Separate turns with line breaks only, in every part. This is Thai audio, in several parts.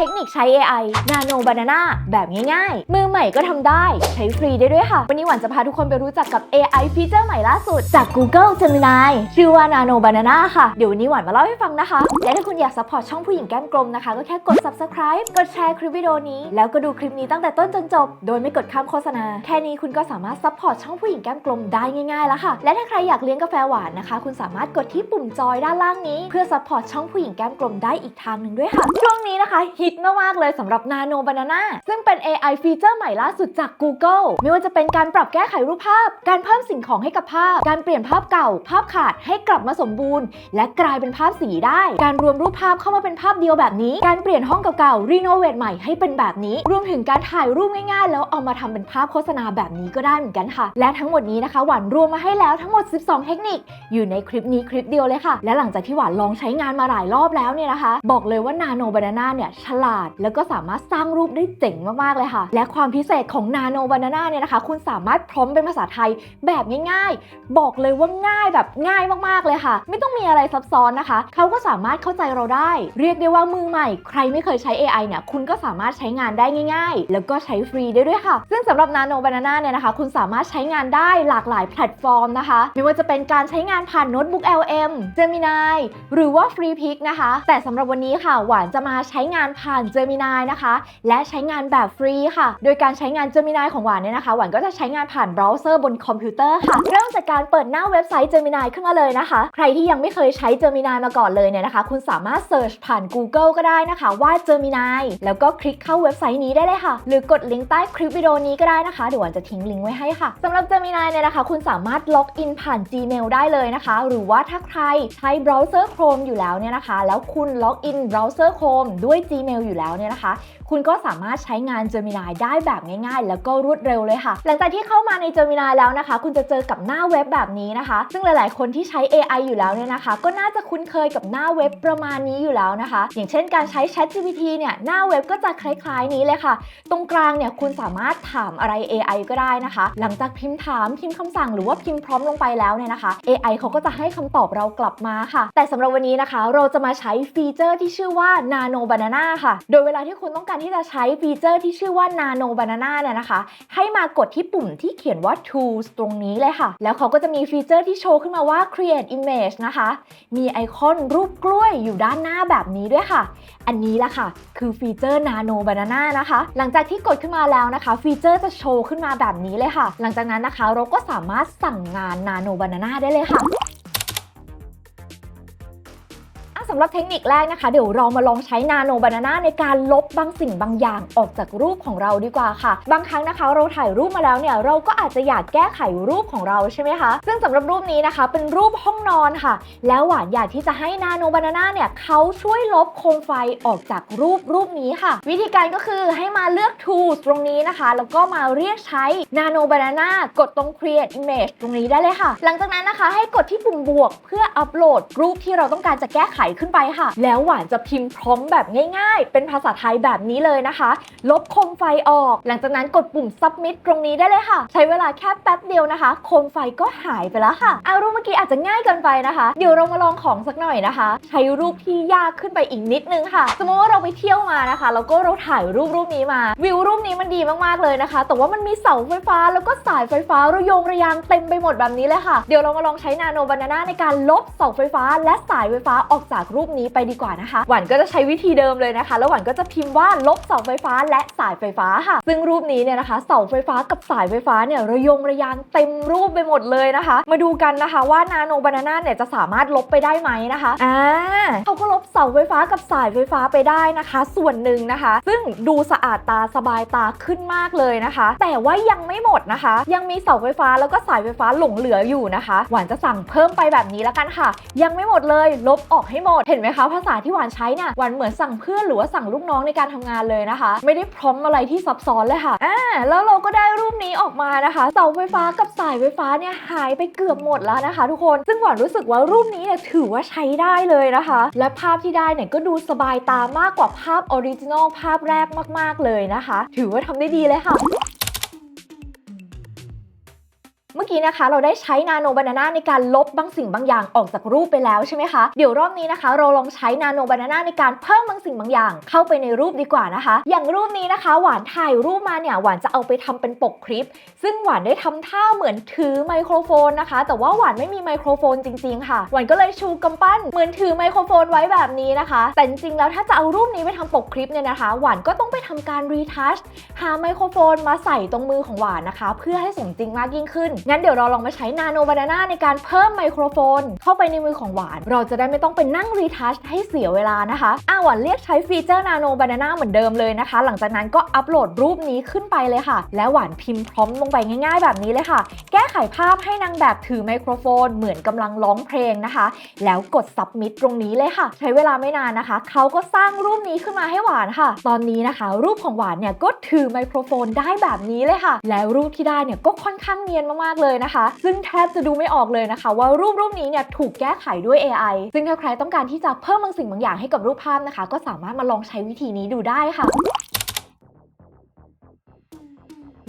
ทคนิคใช้ AI Nano Banana แบบง่ายๆ มือใหม่ก็ทำได้ ใช้ฟรีได้ด้วยค่ะ วันนี้หวานจะพาทุกคนไปรู้จักกับ AI ฟีเจอร์ใหม่ล่าสุด จาก Google Gemini ชื่อว่า Nano Banana ค่ะ เดี๋ยววันนี้หวานมาเล่าให้ฟังนะคะ และถ้าคุณอยากซัพพอร์ตช่องผู้หญิงแก้มกลมนะคะ ก็แค่กด subscribe กดแชร์คลิปวิดีโอนี้ แล้วก็ดูคลิปนี้ตั้งแต่ต้นจนจบ โดยไม่กดข้ามโฆษณา แค่นี้คุณก็สามารถซัพพอร์ตช่องผู้หญิงแก้มกลมได้ง่ายๆแล้วค่ะ และถ้าใครอยากเลี้ยงกาแฟหวานนะคะ คุณสามารถกดที่ปุ่มจอยด้านล่างนี้ เพื่อซัพพอร์ตช่องผู้หญิงแก้มกลมได้อีกทางหนึ่งด้วยค่ะช่วงนี้นะคะฮิตมากๆเลยสำหรับ Nano Banana ซึ่งเป็น AI ฟีเจอร์ใหม่ล่าสุดจาก Google ไม่ว่าจะเป็นการปรับแก้ไขรูปภาพ การเพิ่มสิ่งของให้กับภาพ การเปลี่ยนภาพเก่า ภาพขาดให้กลับมาสมบูรณ์ และกลายเป็นภาพสีได้ การรวมรูปภาพเข้ามาเป็นภาพเดียวแบบนี้ การเปลี่ยนห้องเก่าๆรีโนเวทใหม่ให้เป็นแบบนี้ รวมถึงการถ่ายรูปง่ายๆ แล้วเอามาทำเป็นภาพโฆษณาแบบนี้ก็ได้เหมือนกันค่ะ และทั้งหมดนี้นะคะหวานรวมมาให้แล้วทั้งหมด 12 เทคนิค อยู่ในคลิปนี้คลิปเดียวเลยค่ะ และหลังจากที่หวานลองใช้งานมาหลายรอบแล้วเนี่ยนะคะ บอกเลยว่า Nano Banana เนี่ยฉลาด แล้วก็สามารถสร้างรูปได้เจ๋งมาก ๆ เลยค่ะ และความพิเศษของ Nano Banana เนี่ยนะคะ คุณสามารถพร้อมเป็นภาษาไทยแบบง่ายๆ บอกเลยว่าง่ายแบบง่ายมากๆเลยค่ะ ไม่ต้องมีอะไรซับซ้อนนะคะ เขาก็สามารถเข้าใจเราได้ เรียกได้ว่ามือใหม่ ใครไม่เคยใช้ AI เนี่ย คุณก็สามารถใช้งานได้ง่าย ๆ แล้วก็ใช้ฟรีได้ด้วยค่ะ ซึ่งสำหรับ Nano Banana เนี่ยนะคะ คุณสามารถใช้งานได้หลากหลายแพลตฟอร์มนะคะ ไม่ว่าจะเป็นการใช้งานผ่านโน้ตบุ๊ก LM Gemini หรือว่า FreePic นะคะ แต่สำหรับวันนี้ค่ะ หวานจะมาใช้งานผ่าน Gemini นะคะ และใช้งานแบบฟรีค่ะ โดยการใช้งาน Gemini ของหวานเนี่ยนะคะ หวานก็จะใช้งานผ่านเบราว์เซอร์บนคอมพิวเตอร์ค่ะ เริ่มจากการเปิดหน้าเว็บไซต์ Gemini ขึ้นมาเลยนะคะ ใครที่ยังไม่เคยใช้ Gemini มาก่อนเลยเนี่ยนะคะ คุณสามารถ Search ผ่าน Google ก็ได้นะคะ ว่า Gemini แล้วก็คลิกเข้าเว็บไซต์นี้ได้เลยค่ะ หรือกดลิงก์ใต้คลิปวิดีโอนี้ก็ได้นะคะเดี๋ยวหวานจะทิ้งลิงก์ไว้ให้ค่ะสำหรับ Gemini เนี่ยนะคะ คุณสามารถล็อกอินผ่าน Gmail ได้เลยนะคะ หรือว่าถ้าใครใช้เบราว์เซอร์ Chrome อยู่แล้วเนี่ยนะคะ แล้วคุณล็อกอินเบราว์เซอร์ Chrome ด้วย Gmail อยู่แล้วเนี่ยนะคะ คุณก็สามารถใช้งาน Gemini ได้แบบง่ายๆ แล้วก็รวดเร็วเลยค่ะ หลังจากที่เข้ามาใน Gemini แล้วนะคะ คุณจะเจอกับหน้าเว็บแบบนี้นะคะ ซึ่งหลายๆ คนที่ใช้ AI อยู่แล้วเนี่ยนะคะ ก็น่าจะคุ้นเคยกับหน้าเว็บประมาณนี้อยู่แล้วนะคะ อย่างเช่นการใช้ ChatGPT เนี่ยหน้าเว็บก็จะคล้ายๆ นี้เลยค่ะ ตรงกลางเนี่ยคุณสามารถถามอะไร AI ก็ได้นะคะ หลังจากพิมพ์ถามพิมพ์คำสั่งหรือว่าพิมพ์พร้อมลงไปแล้วเนี่ยนะคะ AI เขาก็จะให้คำตอบเรากลับมาค่ะ แต่สำหรับวันนี้นะคะ เราจะมาใช้ฟีเจอร์ที่ชื่อว่า Nano Banana ค่ะ โดยเวลาที่คุณต้องการที่จะใช้ฟีเจอร์ที่ชื่อว่า Nano Banana เนี่ยนะคะ ให้มากดที่ปุ่มที่เขียนว่า Tools ตรงนี้เลยค่ะ แล้วเขาก็จะมีฟีเจอร์ที่โชว์ขึ้นมาว่า Create Image นะคะ มีไอคอนรูปกล้วยอยู่ด้านหน้าแบบนี้ด้วยค่ะ อันนี้ละค่ะ คือฟีเจอร์ Nano Banana นะคะ หลังจากที่กดขึ้นมาแล้วนะคะ ฟีเจอร์จะโชว์ขึ้นมาแบบนี้เลยค่ะ หลังจากนั้นนะคะเราก็สามารถสั่งงาน Nano Banana ได้เลยค่ะอะ สำหรับเทคนิคแรกนะคะ เดี๋ยวเรามาลองใช้นาโนบานาน่าในการลบบางสิ่งบางอย่างออกจากรูปของเราดีกว่าค่ะ บางครั้งนะคะ เราถ่ายรูปมาแล้วเนี่ยเราก็อาจจะอยากแก้ไขรูปของเราใช่ไหมคะ ซึ่งสำหรับรูปนี้นะคะ เป็นรูปห้องนอนค่ะ แล้วหวานอยากที่จะให้นาโนบานาน่าเนี่ยเขาช่วยลบโคมไฟออกจากรูปรูปนี้ค่ะ วิธีการก็คือให้มาเลือก tools ตรงนี้นะคะ แล้วก็มาเรียกใช้ Nano Banana กดตรง create image ตรงนี้ได้เลยค่ะ หลังจากนั้นนะคะ ให้กดที่ปุ่มบวก เพื่ออัปโหลดรูปที่เราต้องการจะแก้ไขขึ้นไปค่ะ แล้วหวานจะพิมพ์พร้อมแบบง่าย ๆ เป็นภาษาไทยแบบนี้เลยนะคะ ลบโคมไฟออก หลังจากนั้นกดปุ่ม submit ตรงนี้ได้เลยค่ะ ใช้เวลาแค่แป๊บเดียวนะคะ โคมไฟก็หายไปแล้วค่ะเอารูปเมื่อกี้อาจจะง่ายเกินไปนะคะ เดี๋ยวเรามาลองของสักหน่อยนะคะ ใช้รูปที่ยากขึ้นไปอีกนิดนึงค่ะ สมมติว่าเราไปเที่ยวมานะคะ แล้วก็เราถ่ายรูปรูปนี้มา วิวรูปนี้มันดีมากๆเลยนะคะ แต่ว่ามันมีเสาไฟฟ้าแล้วก็สายไฟฟ้าระโยงระยางเต็มไปหมดแบบนี้เลยค่ะ เดี๋ยวเรามาลองใช้นาโนบานาน่าในการลบเสาไฟฟ้าและสายไฟฟ้าออกจากรูปนี้ไปดีกว่านะคะ หวานก็จะใช้วิธีเดิมเลยนะคะ แล้วหวานก็จะพิมพ์ว่าลบเสาไฟฟ้าและสายไฟฟ้าค่ะ ซึ่งรูปนี้เนี่ยนะคะ เสาไฟฟ้ากับสายไฟฟ้าเนี่ยระยงระยางเต็มรูปไปหมดเลยนะคะ มาดูกันนะคะว่านาโนบานาน่าเนี่ยจะสามารถลบไปได้ไหมนะคะอ่าเขาก็ลบเสาไฟฟ้ากับสายไฟฟ้าไปได้นะคะ ส่วนหนึ่งนะคะ ซึ่งดูสะอาดตาสบายตาขึ้นมากเลยนะคะ แต่ว่ายังไม่หมดนะคะ ยังมีเสาไฟฟ้าแล้วก็สายไฟฟ้าหลงเหลืออยู่นะคะ หวานจะสั่งเพิ่มไปแบบนี้แล้วกันค่ะ ยังไม่หมดเลยลบออกให้หมดเห็นไหมคะภาษาที่หวานใช้เนี่ยหวานเหมือนสั่งเพื่อนหรือว่าสั่งลูกน้องในการทำงานเลยนะคะ ไม่ได้พร้อมอะไรที่ซับซ้อนเลยค่ะอ่าแล้วเราก็ได้รูปนี้ออกมานะคะเสาไฟฟ้ากับสายไฟฟ้าเนี่ยหายไปเกือบหมดแล้วนะคะ ทุกคนซึ่งหวานรู้สึกว่ารูปนี้เนี่ยถือว่าใช้ได้เลยนะคะ และภาพที่ได้เนี่ยก็ดูสบายตามากกว่าภาพออริจินอลภาพแรกมาก ๆ เลยนะคะ ถือว่าทำได้ดีเลยค่ะ กี้นะคะ เราได้ใช้นาโนบานาน่าในการลบบางสิ่งบางอย่างออกจากรูปไปแล้วใช่ไหมคะ เดี๋ยวรอบนี้นะคะ เราลองใช้นาโนบานาน่าในการเพิ่มบางสิ่งบางอย่าง เข้าไปในรูปดีกว่านะคะ อย่างรูปนี้นะคะ หวานถ่ายรูปมาเนี่ยหวานจะเอาไปทำเป็นปกคลิป ซึ่งหวานได้ทำท่าเหมือนถือไมโครโฟนนะคะ แต่ว่าหวานไม่มีไมโครโฟนจริงๆ ค่ะ หวานก็เลยชูกำปั้นเหมือนถือไมโครโฟนไว้แบบนี้นะคะ แต่จริงๆแล้วถ้าจะเอารูปนี้ไปทำปกคลิปเนี่ยนะคะ หวานก็ต้องไปทำการรีทัชหาไมโครโฟนมาใส่ตรงมือของหวานนะคะ เพื่อให้สมจริงมากยิ่งขึ้นงั้นเดี๋ยวเราลองมาใช้นาโนบานาน่าในการเพิ่มไมโครโฟน เข้าไปในมือของหวาน เราจะได้ไม่ต้องไปนั่งรีทัชให้เสียเวลานะคะอะหวานเรียกใช้ฟีเจอร์นาโนบานาน่าเหมือนเดิมเลยนะคะ หลังจากนั้นก็อัปโหลดรูปนี้ขึ้นไปเลยค่ะ แล้วหวานพิมพ์พร้อมลงไปง่าย ๆ แบบนี้เลยค่ะ แก้ไขภาพให้นางแบบถือไมโครโฟน เหมือนกำลังร้องเพลงนะคะ แล้วกด submit ตรงนี้เลยค่ะ ใช้เวลาไม่นานนะคะ เขาก็สร้างรูปนี้ขึ้นมาให้หวานค่ะ ตอนนี้นะคะ รูปของหวานเนี่ยก็ถือไมโครโฟนได้แบบนี้เลยค่ะ แล้วรูปที่ได้เนี่ยก็ค่อนข้างเนียนมากๆเลยนะคะ ซึ่งแทบจะดูไม่ออกเลยนะคะ ว่ารูปรูปนี้เนี่ยถูกแก้ไขด้วย AI ซึ่งถ้าใครต้องการที่จะเพิ่มบางสิ่งบางอย่างให้กับรูปภาพนะคะ ก็สามารถมาลองใช้วิธีนี้ดูได้ค่ะ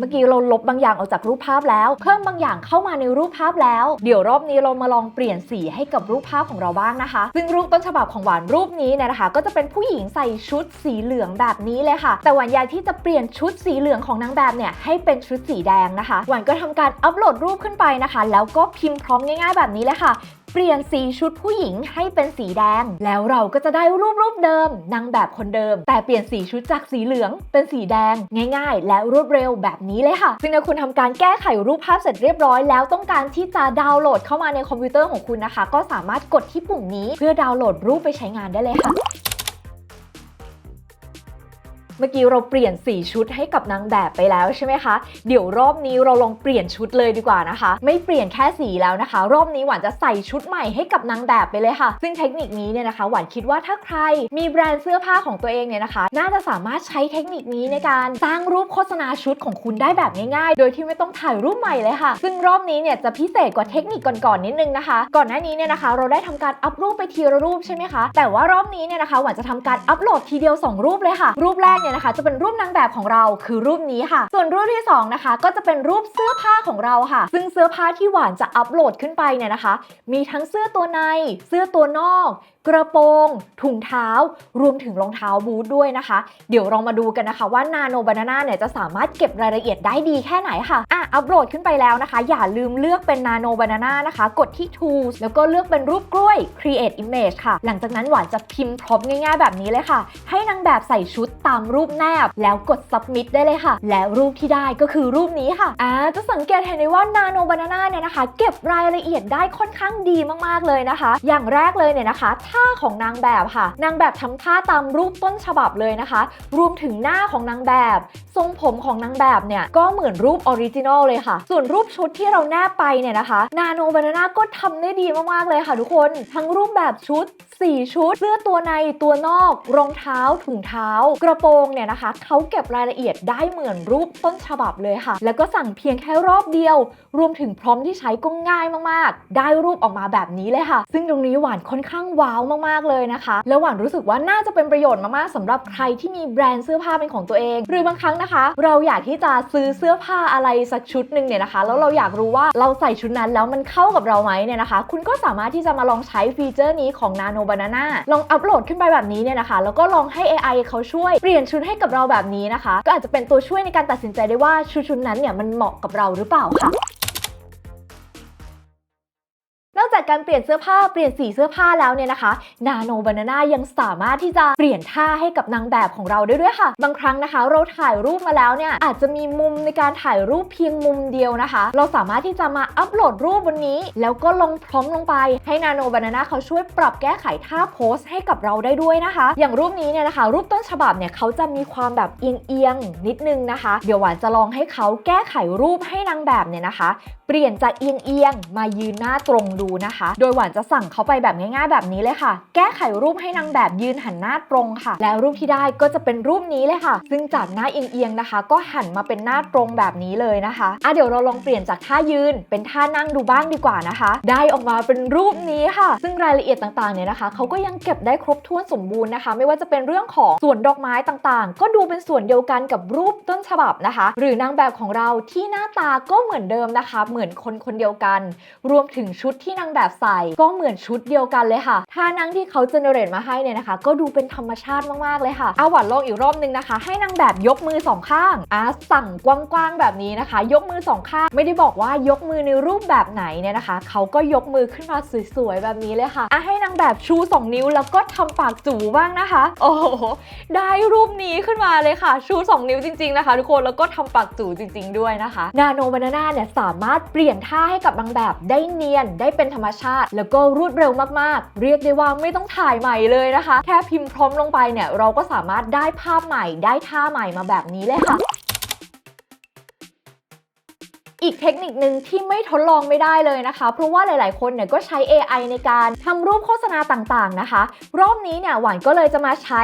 เมื่อกี้เราลบบางอย่างออกจากรูปภาพแล้ว เพิ่มบางอย่างเข้ามาในรูปภาพแล้ว เดี๋ยวรอบนี้เรามาลองเปลี่ยนสีให้กับรูปภาพของเราบ้างนะคะ ซึ่งรูปต้นฉบับของหวานรูปนี้เนี่ยนะคะ ก็จะเป็นผู้หญิงใส่ชุดสีเหลืองแบบนี้เลยค่ะ แต่หวานอยากที่จะเปลี่ยนชุดสีเหลืองของนางแบบเนี่ยให้เป็นชุดสีแดงนะคะ หวานก็ทำการอัปโหลดรูปขึ้นไปนะคะ แล้วก็พิมพ์พร้อมง่าย ๆ แบบนี้เลยค่ะ เปลี่ยนสีชุดผู้หญิงให้เป็นสีแดง แล้วเราก็จะได้รูปรูปเดิมนางแบบคนเดิม แต่เปลี่ยนสีชุดจากสีเหลือง เป็นสีแดง ง่ายๆ และรวดเร็วแบบนี้เลยค่ะ ซึ่งถ้าคุณทำการแก้ไขรูปภาพเสร็จเรียบร้อยแล้วต้องการที่จะดาวน์โหลดเข้ามาในคอมพิวเตอร์ของคุณนะคะ ก็สามารถกดที่ปุ่มนี้เพื่อดาวน์โหลดรูปไปใช้งานได้เลยค่ะ เมื่อกี้เราเปลี่ยน 4 ชุดให้กับนางแบบไปแล้วใช่ไหมคะ เดี๋ยวรอบนี้เราลองเปลี่ยนชุดเลยดีกว่านะคะ ไม่เปลี่ยนแค่สีแล้วนะคะ รอบนี้หวานจะใส่ชุดใหม่ให้กับนางแบบไปเลยค่ะ ซึ่งเทคนิคนี้เนี่ยนะคะหวานคิดว่าถ้าใครมีแบรนด์เสื้อผ้าของตัวเองเนี่ยนะคะ น่าจะสามารถใช้เทคนิคนี้ในการสร้างรูปโฆษณาชุดของคุณได้แบบง่ายๆ โดยที่ไม่ต้องถ่ายรูปใหม่เลยค่ะ ซึ่งรอบนี้เนี่ยจะพิเศษกว่าเทคนิคก่อนๆนิดนึงนะคะ ก่อนหน้านี้เนี่ยนะคะ เราได้ทำการอัพรูปไปทีละรูปใช่ไหมคะ แต่ว่ารอบนี้เนี่ยนะคะหวานจะทำการอัพโหลดทีเดียว 2 รูปเลยค่ะ รูปแรกเนี่ยนะคะ จะเป็นรูปนางแบบของเราคือรูปนี้ค่ะ ส่วนรูปที่สองนะคะ ก็จะเป็นรูปเสื้อผ้าของเราค่ะ ซึ่งเสื้อผ้าที่หวานจะอัพโหลดขึ้นไปเนี่ยนะคะ มีทั้งเสื้อตัวใน เสื้อตัวนอกกระโปรง ถุงเท้า รวมถึงรองเท้าบูทด้วยนะคะ เดี๋ยวเรามาดูกันนะคะว่านาโนบานาน่าเนี่ยจะสามารถเก็บรายละเอียดได้ดีแค่ไหนค่ะ อะ อัปโหลดขึ้นไปแล้วนะคะ อย่าลืมเลือกเป็นนาโนบานาน่านะคะ กดที่ tools แล้วก็เลือกเป็นรูปกล้วย create image ค่ะ หลังจากนั้นหวานจะพิมพ์พร้อมง่าย ๆ แบบนี้เลยค่ะ ให้นางแบบใส่ชุดตามรูปแนบ แล้วกด submit ได้เลยค่ะ และรูปที่ได้ก็คือรูปนี้ค่ะ อ่า จะสังเกตเห็นได้ว่านาโนบานาน่าเนี่ยนะคะ เก็บรายละเอียดได้ค่อนข้างดีมากๆเลยนะคะ อย่างแรกเลยเนี่ยนะคะท่าของนางแบบค่ะ นางแบบทำท่าตามรูปต้นฉบับเลยนะคะ รวมถึงหน้าของนางแบบ ทรงผมของนางแบบเนี่ยก็เหมือนรูปออริจินอลเลยค่ะ ส่วนรูปชุดที่เราแนบไปเนี่ยนะคะ นาโนบานาน่าก็ทำได้ดีมากๆเลยค่ะทุกคน ทั้งรูปแบบชุด4 ชุด เสื้อตัวในตัวนอก รองเท้า ถุงเท้า กระโปรงเนี่ยนะคะ เขาเก็บรายละเอียดได้เหมือนรูปต้นฉบับเลยค่ะ แล้วก็สั่งเพียงแค่รอบเดียว รวมถึงพร้อมที่ใช้ก็ง่ายมากๆ ได้รูปออกมาแบบนี้เลยค่ะ ซึ่งตรงนี้หวานค่อนข้างว้าวมากๆเลยนะคะแล้วหวานรู้สึกว่าน่าจะเป็นประโยชน์มากๆสำหรับใครที่มีแบรนด์เสื้อผ้าเป็นของตัวเอง หรือบางครั้งนะคะ เราอยากที่จะซื้อเสื้อผ้าอะไรสักชุดหนึ่งเนี่ยนะคะ แล้วเราอยากรู้ว่าเราใส่ชุดนั้นแล้วมันเข้ากับเราไหมเนี่ยนะคะ คุณก็สามารถที่จะมาลองใช้ฟีเจอร์นี้ของ Nano Banana ลองอัปโหลดขึ้นไปแบบนี้เนี่ยนะคะ แล้วก็ลองให้ AI เขาช่วยเปลี่ยนชุดให้กับเราแบบนี้นะคะ ก็อาจจะเป็นตัวช่วยในการตัดสินใจได้ว่าชุดชุดนั้นเนี่ยมันเหมาะกับเราหรือเปล่าค่ะ การเปลี่ยนเสื้อผ้าเปลี่ยนสีเสื้อผ้าแล้วเนี่ยนะคะ นาโนบานาน่ายังสามารถที่จะเปลี่ยนท่าให้กับนางแบบของเราได้ด้วยค่ะ บางครั้งนะคะ เราถ่ายรูปมาแล้วเนี่ยอาจจะมีมุมในการถ่ายรูปเพียงมุมเดียวนะคะ เราสามารถที่จะมาอัปโหลดรูปบนนี้ แล้วก็ลงพร้อมลงไป ให้นาโนบานาน่าเขาช่วยปรับแก้ไขท่าโพสให้กับเราได้ด้วยนะคะ อย่างรูปนี้เนี่ยนะคะ รูปต้นฉบับเนี่ยเขาจะมีความแบบเอียงๆนิดนึงนะคะ เดี๋ยวหวานจะลองให้เขาแก้ไขรูปให้นางแบบเนี่ยนะคะ เปลี่ยนจากเอียงๆมายืนหน้าตรงดูนะคะโดยหวานจะสั่งเขาไปแบบง่ายๆ แบบนี้เลยค่ะ แก้ไขรูปให้นางแบบยืนหันหน้าตรงค่ะ แล้วรูปที่ได้ก็จะเป็นรูปนี้เลยค่ะ ซึ่งจากหน้าเอียงๆนะคะ ก็หันมาเป็นหน้าตรงแบบนี้เลยนะคะอะเดี๋ยวเราลองเปลี่ยนจากท่ายืนเป็นท่านั่งดูบ้างดีกว่านะคะ ได้ออกมาเป็นรูปนี้ค่ะ ซึ่งรายละเอียดต่างๆเนี่ยนะคะเขาก็ยังเก็บได้ครบถ้วนสมบูรณ์นะคะ ไม่ว่าจะเป็นเรื่องของส่วนดอกไม้ต่างๆ ก็ดูเป็นส่วนเดียวกันกับรูปต้นฉบับนะคะ หรือนางแบบของเราที่หน้าตาก็เหมือนเดิมนะคะ เหมือนคนคนเดียวกัน รวมถึงชุดที่นางแบบใส่ก็เหมือนชุดเดียวกันเลยค่ะท่านั่งที่เขาเจเนเรตมาให้เนี่ยนะคะ ก็ดูเป็นธรรมชาติมากๆเลยค่ะเอาหวานลองอีกรอบนึงนะคะ ให้นางแบบยกมือสองข้างอะสั่งกว้างๆแบบนี้นะคะ ยกมือสองข้างไม่ได้บอกว่ายกมือในรูปแบบไหนเนี่ยนะคะ เขาก็ยกมือขึ้นมาสวยๆแบบนี้เลยค่ะอะให้นางแบบชู 2 นิ้วแล้วก็ทำปากจูบ้างนะคะ โอ้โหได้รูปนี้ขึ้นมาเลยค่ะ ชู 2 นิ้วจริง ๆนะคะ ทุกคนแล้วก็ทำปากจูจริง ๆ ด้วยนะคะ นาโนบานาน่าเนี่ยสามารถเปลี่ยนท่าให้กับนางแบบได้เนียนได้เป็นธรรมชาติ แล้วก็รวดเร็วมากๆ เรียกได้ว่าไม่ต้องถ่ายใหม่เลยนะคะ แค่พิมพ์พร้อมลงไปเนี่ยเราก็สามารถได้ภาพใหม่ได้ท่าใหม่มาแบบนี้เลยค่ะ อีกเทคนิคหนึ่งที่ไม่ทดลองไม่ได้เลยนะคะ เพราะว่าหลายๆ คนเนี่ยก็ใช้ AI ในการทำรูปโฆษณาต่างๆนะคะ รอบนี้เนี่ยหวานก็เลยจะมาใช้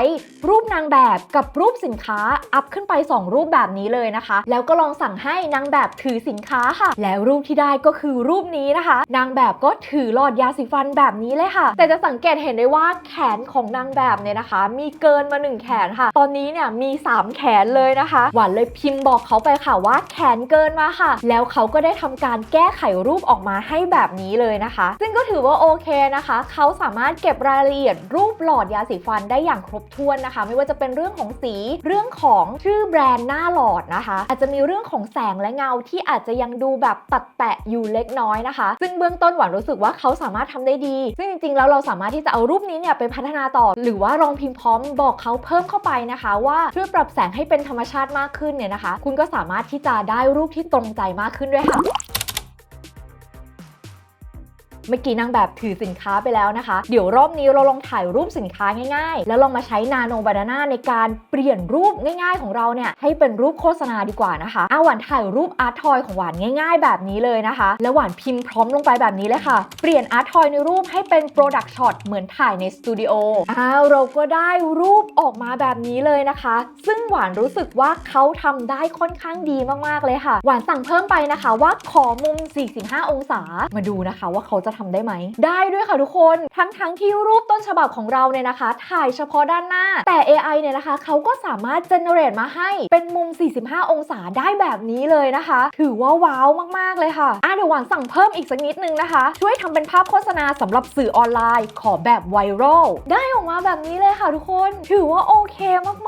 รูปนางแบบกับรูปสินค้าอัพขึ้นไป 2 รูปแบบนี้เลยนะคะ แล้วก็ลองสั่งให้นางแบบถือสินค้าค่ะ แล้วรูปที่ได้ก็คือรูปนี้นะคะ นางแบบก็ถือหลอดยาสีฟันแบบนี้เลยค่ะ แต่จะสังเกตเห็นได้ว่าแขนของนางแบบเนี่ยนะคะ มีเกินมาหนึ่งแขนค่ะ ตอนนี้เนี่ยมี 3 แขนเลยนะคะ หวานเลยพิมพ์บอกเขาไปค่ะว่าแขนเกินมาค่ะ แล้วเขาก็ได้ทำการแก้ไขรูปออกมาให้แบบนี้เลยนะคะ ซึ่งก็ถือว่าโอเคนะคะ เขาสามารถเก็บรายละเอียดรูปหลอดยาสีฟันได้อย่างครบถ้วนนะคะ ไม่ว่าจะเป็นเรื่องของสีเรื่องของชื่อแบรนด์หน้าหลอดนะคะ อาจจะมีเรื่องของแสงและเงาที่อาจจะยังดูแบบตัดแปะอยู่เล็กน้อยนะคะ ซึ่งเบื้องต้นหวานรู้สึกว่าเขาสามารถทำได้ดี ซึ่งจริงๆแล้วเราสามารถที่จะเอารูปนี้เนี่ยไปพัฒนาต่อ หรือว่าลองพิมพ์พร้อมบอกเขาเพิ่มเข้าไปนะคะ ว่าช่วยปรับแสงให้เป็นธรรมชาติมากขึ้นเนี่ยนะคะ คุณก็สามารถที่จะได้รูปที่ตรงใจมากขึ้นด้วยค่ะ เมื่อกี้นางแบบถือสินค้าไปแล้วนะคะ เดี๋ยวรอบนี้เราลองถ่ายรูปสินค้าง่ายๆ แล้วลองมาใช้นาโนบานาน่าในการเปลี่ยนรูปง่าย ๆ ของเราเนี่ยให้เป็นรูปโฆษณาดีกว่านะคะอาหวานถ่ายรูปอาร์ตทอยของหวานง่าย ๆ แบบนี้เลยนะคะ แล้วหวานพิมพ์พร้อมลงไปแบบนี้เลยค่ะ เปลี่ยนอาร์ตทอยในรูปให้เป็นโปรดักช็อตเหมือนถ่ายในสตูดิโออ้าวเราก็ได้รูปออกมาแบบนี้เลยนะคะ ซึ่งหวานรู้สึกว่าเขาทำได้ค่อนข้างดีมากๆเลยค่ะ หวานสั่งเพิ่มไปนะคะว่าขอมุม 45 องศามาดูนะคะว่าเขาจะทำได้ไหม ได้ด้วยค่ะทุกคน ทั้งทั้งที่รูปต้นฉบับของเราเนี่ยนะคะ ถ่ายเฉพาะด้านหน้า แต่ AI เนี่ยนะคะเขาก็สามารถ generate มาให้เป็นมุม 45 องศาได้แบบนี้เลยนะคะ ถือว่าว้าวมากๆเลยค่ะอะเดี๋ยวหวานสั่งเพิ่มอีกสักนิดนึงนะคะ ช่วยทำเป็นภาพโฆษณาสำหรับสื่อออนไลน์ ขอแบบไวรัลได้ออกมาแบบนี้เลยค่ะทุกคน ถือว่าโอเค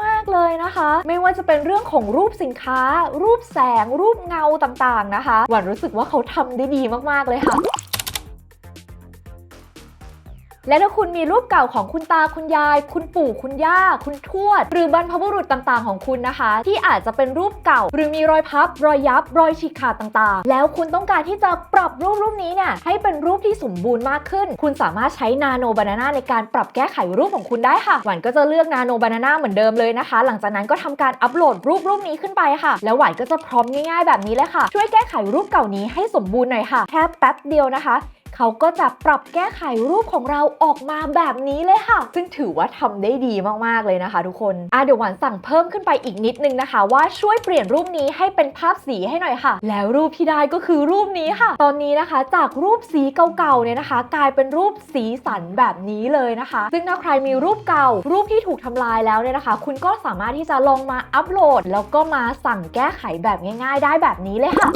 มากๆเลยนะคะ ไม่ว่าจะเป็นเรื่องของรูปสินค้า รูปแสง รูปเงาต่างๆนะคะ หวานรู้สึกว่าเขาทำได้ดีมากๆเลยค่ะ และถ้าคุณมีรูปเก่าของคุณตาคุณยาย คุณปู่คุณย่า คุณทวด หรือบรรพบุรุษต่างๆ ของคุณนะคะ ที่อาจจะเป็นรูปเก่า หรือมีรอยพับ รอยยับ รอยฉีกขาดต่างๆ แล้วคุณต้องการที่จะปรับรูปรูปนี้เนี่ยให้เป็นรูปที่สมบูรณ์มากขึ้น คุณสามารถใช้นาโนบานาน่าในการปรับแก้ไขรูปของคุณได้ค่ะ หวานก็จะเลือกนาโนบานาน่าเหมือนเดิมเลยนะคะ หลังจากนั้นก็ทำการอัปโหลดรูปรูปนี้ขึ้นไปค่ะ แล้วหวานก็จะพร้อมง่าย ๆ แบบนี้เลยค่ะ ช่วยแก้ไขรูปเก่านี้ให้สมบูรณ์หน่อยค่ะ แค่แป๊บเดียวนะคะ เขาก็จะปรับแก้ไขรูปของเราออกมาแบบนี้เลยค่ะ ซึ่งถือว่าทำได้ดีมากๆเลยนะคะ ทุกคนอะเดี๋ยวหวานสั่งเพิ่มขึ้นไปอีกนิดนึงนะคะ ว่าช่วยเปลี่ยนรูปนี้ให้เป็นภาพสีให้หน่อยค่ะ แล้วรูปที่ได้ก็คือรูปนี้ค่ะ ตอนนี้นะคะจากรูปสีเก่าๆเนี่ยนะคะ กลายเป็นรูปสีสันแบบนี้เลยนะคะ ซึ่งถ้าใครมีรูปเก่า รูปที่ถูกทำลายแล้วเนี่ยนะคะ คุณก็สามารถที่จะลองมาอัปโหลด แล้วก็มาสั่งแก้ไขแบบง่าย ๆ ได้แบบนี้เลยค่ะ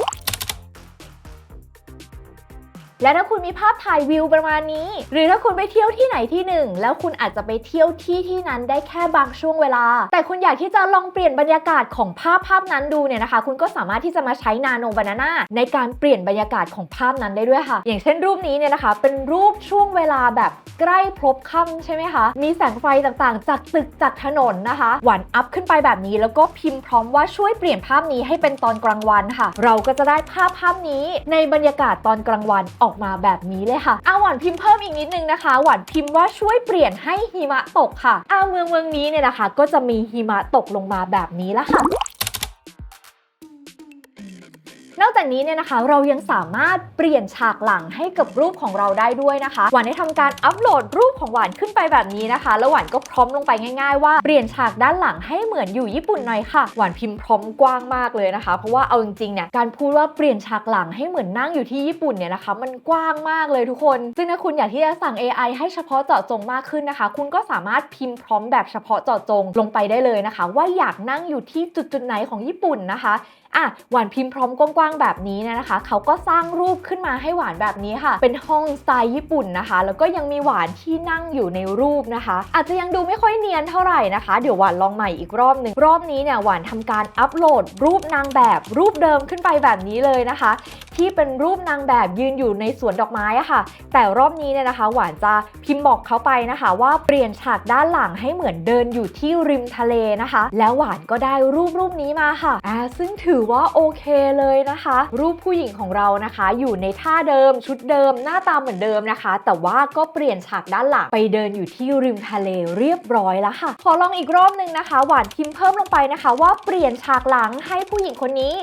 และถ้าคุณมีภาพถ่ายวิวประมาณนี้ หรือถ้าคุณไปเที่ยวที่ไหนที่หนึ่ง แล้วคุณอาจจะไปเที่ยวที่ที่นั้นได้แค่บางช่วงเวลา แต่คุณอยากที่จะลองเปลี่ยนบรรยากาศของภาพภาพนั้นดูเนี่ยนะคะ คุณก็สามารถที่จะมาใช้นาโนบานาน่าในการเปลี่ยนบรรยากาศของภาพนั้นได้ด้วยค่ะ อย่างเช่นรูปนี้เนี่ยนะคะ เป็นรูปช่วงเวลาแบบใกล้พลบค่ำใช่ไหมคะ มีแสงไฟต่างๆ จากตึกจากถนนนะคะ หวานอัพขึ้นไปแบบนี้ แล้วก็พิมพ์พร้อมว่าช่วยเปลี่ยนภาพนี้ให้เป็นตอนกลางวันค่ะ เราก็จะได้ภาพภาพนี้ในบรรยากาศตอนกลางวันออกมาแบบนี้เลยค่ะอาหวานพิมพ์เพิ่มอีกนิดนึงนะคะ หวานพิมพ์ว่าช่วยเปลี่ยนให้หิมะตกค่ะอาเมืองเมืองนี้เนี่ยนะคะ ก็จะมีหิมะตกลงมาแบบนี้ละค่ะ นอกจากนี้เนี่ยนะคะเรายังสามารถเปลี่ยนฉากหลังให้กับรูปของเราได้ด้วยนะคะ หวานได้ทำการอัปโหลดรูปของหวานขึ้นไปแบบนี้นะคะ แล้วหวานก็พร้อมลงไปง่ายๆ ว่าเปลี่ยนฉากด้านหลังให้เหมือนอยู่ญี่ปุ่นหน่อยค่ะ หวานพิมพ์พร้อมกว้างมากเลยนะคะ เพราะว่าเอาจริงๆเนี่ยการพูดว่าเปลี่ยนฉากหลังให้เหมือนนั่งอยู่ที่ญี่ปุ่นเนี่ยนะคะ มันกว้างมากเลยทุกคน ซึ่งถ้าคุณอยากที่จะสั่ง AI ให้เฉพาะเจาะจงมากขึ้นนะคะ คุณก็สามารถพิมพ์พร้อมแบบเฉพาะเจาะจงลงไปได้เลยนะคะ ว่าอยากนั่งอยู่ที่จุดๆไหนของญี่ปุ่นนะคะ อะหวานพิมพ์พร้อมกว้างๆแบบนี้นะคะ เขาก็สร้างรูปขึ้นมาให้หวานแบบนี้ค่ะ เป็นห้องสไตล์ญี่ปุ่นนะคะ แล้วก็ยังมีหวานที่นั่งอยู่ในรูปนะคะ อาจจะยังดูไม่ค่อยเนียนเท่าไหร่นะคะ เดี๋ยวหวานลองใหม่อีกรอบหนึ่งรอบนี้เนี่ยหวานทำการอัปโหลด รูปนางแบบรูปเดิมขึ้นไปแบบนี้เลยนะคะ ที่เป็นรูปนางแบบยืนอยู่ในสวนดอกไม้อะค่ะ แต่รอบนี้เนี่ยนะคะ หวานจะพิมพ์บอกเขาไปนะคะ ว่าเปลี่ยนฉากด้านหลังให้เหมือนเดินอยู่ที่ริมทะเลนะคะ แล้วหวานก็ได้รูปรูปนี้มาค่ะอ่าซึ่งถือว่าโอเคเลยนะคะ รูปผู้หญิงของเรานะคะ อยู่ในท่าเดิมชุดเดิมหน้าตาเหมือนเดิมนะคะ แต่ว่าก็เปลี่ยนฉากด้านหลังไปเดินอยู่ที่ริมทะเลเรียบร้อยแล้วค่ะ ขอลองอีกรอบหนึ่งนะคะ หวานพิมพ์เพิ่มลงไปนะคะ ว่าเปลี่ยนฉากหลังให้ผู้หญิงคนนี้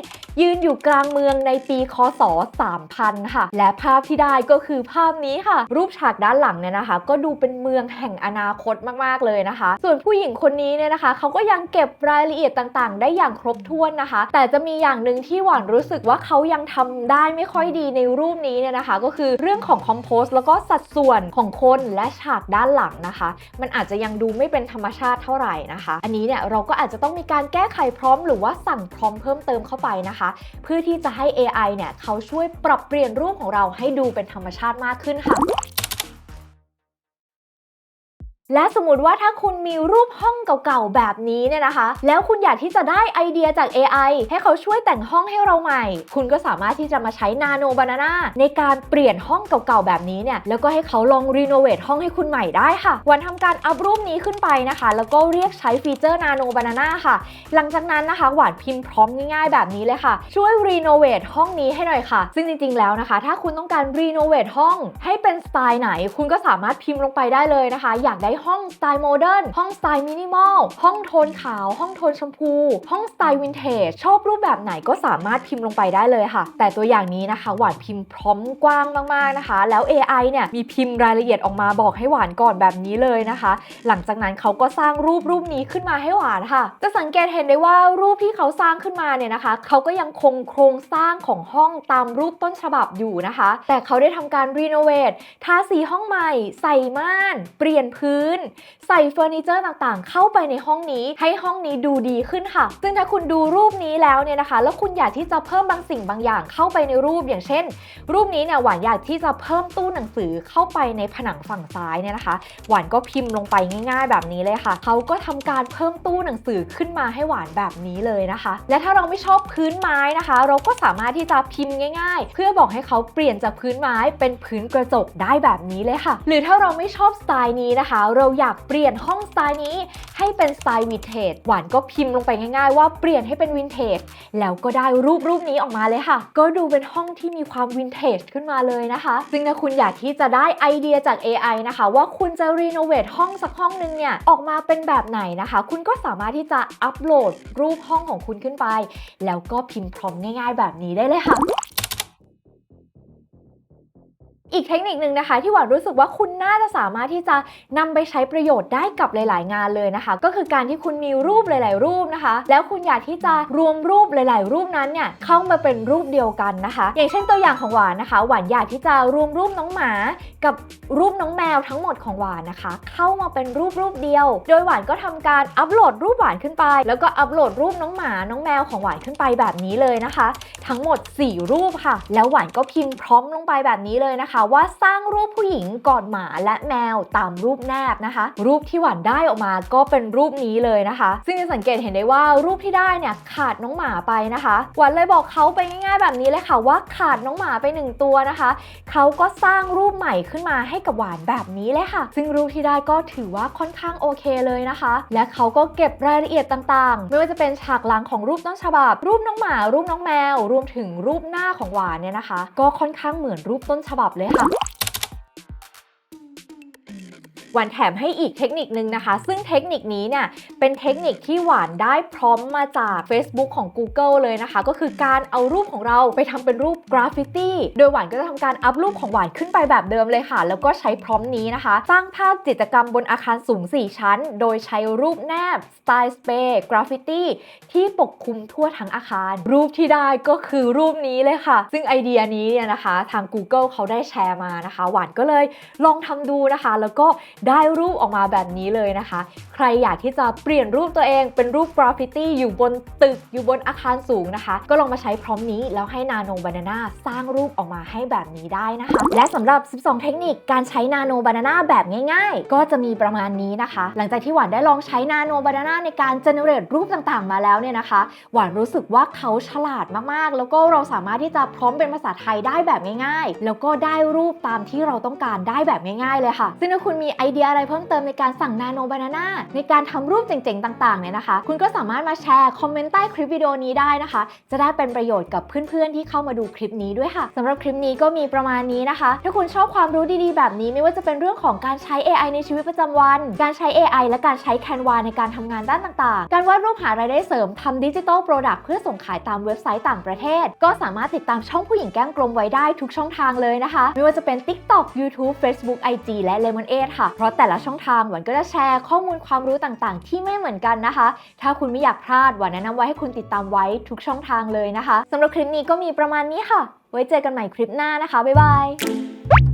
ยืนอยู่กลางเมืองในปีคศ 3000 ค่ะ และภาพที่ได้ก็คือภาพนี้ค่ะ รูปฉากด้านหลังเนี่ยนะคะ ก็ดูเป็นเมืองแห่งอนาคตมากๆเลยนะคะ ส่วนผู้หญิงคนนี้เนี่ยนะคะเขาก็ยังเก็บรายละเอียดต่างๆ ได้อย่างครบถ้วนนะคะ แต่จะมีอย่างหนึ่งที่หวานรู้สึกว่าเขายังทำได้ไม่ค่อยดีในรูปนี้เนี่ยนะคะ ก็คือเรื่องของคอมโพสแล้วก็สัดส่วนของคนและฉากด้านหลังนะคะ มันอาจจะยังดูไม่เป็นธรรมชาติเท่าไหร่นะคะ อันนี้เนี่ยเราก็อาจจะต้องมีการแก้ไขพร้อมหรือว่าสั่งพร้อมเพิ่มเติมเข้าไปนะคะเพื่อที่จะให้ AI เนี่ยเขาช่วยปรับเปลี่ยนรูปของเราให้ดูเป็นธรรมชาติมากขึ้นค่ะ และสมมติว่าถ้าคุณมีรูปห้องเก่าๆแบบนี้เนี่ยนะคะ แล้วคุณอยากที่จะได้ไอเดียจาก AI ให้เขาช่วยแต่งห้องให้เราใหม่ คุณก็สามารถที่จะมาใช้ Nano Banana ในการเปลี่ยนห้องเก่าๆแบบนี้เนี่ย แล้วก็ให้เขาลองรีโนเวทห้องให้คุณใหม่ได้ค่ะ วันทำการอัพรูปนี้ขึ้นไปนะคะ แล้วก็เรียกใช้ฟีเจอร์ Nano Banana ค่ะ หลังจากนั้นนะคะ หวานพิมพ์พร้อมง่ายๆแบบนี้เลยค่ะ ช่วยรีโนเวทห้องนี้ให้หน่อยค่ะ ซึ่งจริงๆแล้วนะคะ ถ้าคุณต้องการรีโนเวทห้องให้เป็นสไตล์ไหน คุณก็สามารถพิมพ์ลงไปได้เลยนะคะ อยากได้ห้องสไตล์โมเดิร์นห้องสไตล์มินิมอลห้องโทนขาว ห้องโทนชมพู ห้องสไตล์วินเทจชอบรูปแบบไหนก็สามารถพิมพ์ลงไปได้เลยค่ะ แต่ตัวอย่างนี้นะคะ หวานพิมพ์พร้อมกว้างมากๆนะคะ แล้ว AI เนี่ยมีพิมพ์รายละเอียดออกมาบอกให้หวานก่อนแบบนี้เลยนะคะ หลังจากนั้นเขาก็สร้างรูปรูปนี้ขึ้นมาให้หวานค่ะ จะสังเกตเห็นได้ว่ารูปที่เขาสร้างขึ้นมาเนี่ยนะคะ เขาก็ยังคงโครงสร้างของห้องตามรูปต้นฉบับอยู่นะคะ แต่เขาได้ทำการรีโนเวททาสีห้องใหม่ ใส่ม่าน เปลี่ยนพื้นใส่เฟอร์นิเจอร์ต่างๆ เข้าไปในห้องนี้ให้ห้องนี้ดูดีขึ้นค่ะ ซึ่งถ้าคุณดูรูปนี้แล้วเนี่ยนะคะ แล้วคุณอยากที่จะเพิ่มบางสิ่งบางอย่างเข้าไปในรูปอย่างเช่น รูปนี้เนี่ยหวานอยากที่จะเพิ่มตู้หนังสือเข้าไปในผนังฝั่งซ้ายเนี่ยนะคะ หวานก็พิมพ์ลงไปง่าย ๆ แบบนี้เลยค่ะเขาก็ทำการเพิ่มตู้หนังสือขึ้นมาให้หวานแบบนี้เลยนะคะ และถ้าเราไม่ชอบพื้นไม้นะคะ เราก็สามารถที่จะพิมพ์ง่าย ๆ เพื่อบอกให้เขาเปลี่ยนจากพื้นไม้เป็นพื้นกระจกได้แบบนี้เลยค่ะ หรือถ้าเราไม่ชอบสไตล์นี้นะคะเราอยากเปลี่ยนห้องสไตล์นี้ ให้เป็นสไตล์วินเทจหวานก็พิมพ์ลงไปง่ายๆ ว่าเปลี่ยนให้เป็นวินเทจแล้วก็ได้รูปรูปนี้ออกมาเลยค่ะ ก็ดูเป็นห้องที่มีความวินเทจขึ้นมาเลยนะคะ ซึ่งถ้าคุณอยากที่จะได้ไอเดียจาก AI นะคะ ว่าคุณจะรีโนเวทห้องสักห้องนึงเนี่ยออกมาเป็นแบบไหนนะคะ คุณก็สามารถที่จะอัปโหลดรูปห้องของคุณขึ้นไป แล้วก็พิมพ์พร้อมง่าย ๆ แบบนี้ได้เลยค่ะ อีกเทคนิคหนึ่งนะคะ ที่หวานรู้สึกว่าคุณน่าจะสามารถที่จะนำไปใช้ประโยชน์ได้กับหลาย ๆ งานเลยนะคะ ก็คือการที่คุณมีรูปหลาย ๆ รูปนะคะ แล้วคุณอยากที่จะรวมรูปหลาย ๆ รูปนั้นเนี่ยเข้ามาเป็นรูปเดียวกันนะคะ อย่างเช่นตัวอย่างของหวานนะคะ หวานอยากที่จะรวมรูปน้องหมา กับรูปน้องแมวทั้งหมดของหวานนะคะ เข้ามาเป็นรูปรูปเดียว โดยหวานก็ทำการอัปโหลดรูปหวานขึ้นไป แล้วก็อัปโหลดรูปน้องหมา น้องแมวของหวานขึ้นไปแบบนี้เลยนะคะ ทั้งหมด 4 รูปค่ะ แล้วหวานก็พิมพ์พร้อมลงไปแบบนี้เลยนะคะว่าสร้างรูปผู้หญิงกอนหมาและแมวตามรูปแนบนะคะ รูปที่หวานได้ออกมาก็เป็นรูปนี้เลยนะคะ ซึ่งจะสังเกตเห็นได้ว่ารูปที่ได้เนี่ยขาดน้องหมาไปนะคะหวานเลยบอกเขาไปง่ายๆแบบนี้เลยค่ะว่าขาดน้องหมาไปหนึ่งตัวนะคะเขาก็สร้างรูปใหม่ขึ้นมาให้กับหวานแบบนี้เลยค่ะ ซึ่งรูปที่ได้ก็ถือว่าค่อนข้างโอเคเลยนะคะ และเขาก็เก็บรายละเอียดต่างๆ ไม่ว่าจะเป็นฉากหลังของรูปต้นฉบับ รูปน้องหมา รูปน้องแมว รวมถึงรูปหน้าของหวานเนี่ยนะคะ ก็ค่อนข้างเหมือนรูปต้นฉบับเลยค่ะ หวานแถมให้อีกเทคนิคนึงนะคะ ซึ่งเทคนิคนี้เนี่ยเป็นเทคนิคที่หวานได้พร้อมมาจาก Facebook ของ Google เลยนะคะ ก็คือการเอารูปของเราไปทำเป็นรูปกราฟฟิตี้โดยหวานก็จะทำการอัพรูปของหวานขึ้นไปแบบเดิมเลยค่ะ แล้วก็ใช้พร้อมนี้นะคะ สร้างภาพจิตรกรรมบนอาคารสูง 4 ชั้น โดยใช้รูปแนบสไตล์สเปร์กราฟฟิตี้ที่ปกคลุมทั่วทั้งอาคาร รูปที่ได้ก็คือรูปนี้เลยค่ะ ซึ่งไอเดียนี้เนี่ยนะคะ ทาง Google เขาได้แชร์มานะคะ หวานก็เลยลองทำดูนะคะ แล้วก็ได้รูปออกมาแบบนี้เลยนะคะ ใครอยากที่จะเปลี่ยนรูปตัวเองเป็นรูปกราฟฟิตี้อยู่บนตึกอยู่บนอาคารสูงนะคะ ก็ลองมาใช้พร้อมนี้แล้วให้นาโนบานาน่าสร้างรูปออกมาให้แบบนี้ได้นะคะ และสำหรับ 12 เทคนิคการใช้นาโนบานาน่าแบบง่ายๆ ก็จะมีประมาณนี้นะคะ หลังจากที่หวานได้ลองใช้นาโนบานาน่าในการเจเนเรตรูปต่างๆ มาแล้วเนี่ยนะคะ หวานรู้สึกว่าเขาฉลาดมากๆ แล้วก็เราสามารถที่จะพร้อมเป็นภาษาไทยได้แบบง่าย ๆ แล้วก็ได้รูปตามที่เราต้องการได้แบบง่าย ๆ เลยค่ะ ซึ่งถ้าคุณมีไอเดียอะไรเพิ่มเติมในการสั่งนาโนบานาน่าในการทำรูปเจ๋งๆต่างๆเนี่ยนะคะ คุณก็สามารถมาแชร์คอมเมนต์ใต้คลิปวิดีโอนี้ได้นะคะ จะได้เป็นประโยชน์กับเพื่อนๆที่เข้ามาดูคลิปนี้ด้วยค่ะสำหรับคลิปนี้ก็มีประมาณนี้นะคะ ถ้าคุณชอบความรู้ดีๆ แบบนี้ไม่ว่าจะเป็นเรื่องของการใช้ AI ในชีวิตประจำวัน การใช้ AI และการใช้ Canva ในการทำงานด้านต่างๆ การวาดรูปหารายได้เสริมทำดิจิทัลโปรดักต์เพื่อส่งขายตามเว็บไซต์ต่างประเทศ ก็สามารถติดตามช่องผู้หญิงแก้มกลมไว้ได้ทุกช่องทางเลยนะคะ ไม่ว่าจะเป็น TikTok YouTube Facebook IG และ Lemon8 ค่ะราะแต่ละช่องทางหวันก็จะแชร์ข้อมูลความรู้ต่างๆ ที่ไม่เหมือนกันนะคะ ถ้าคุณไม่อยากพลาดหวันแนะนำไว้ให้คุณติดตามไว้ทุกช่องทางเลยนะคะสำหรับคลิปนี้ก็มีประมาณนี้ค่ะ ไว้เจอกันใหม่คลิปหน้านะคะบ๊ายบาย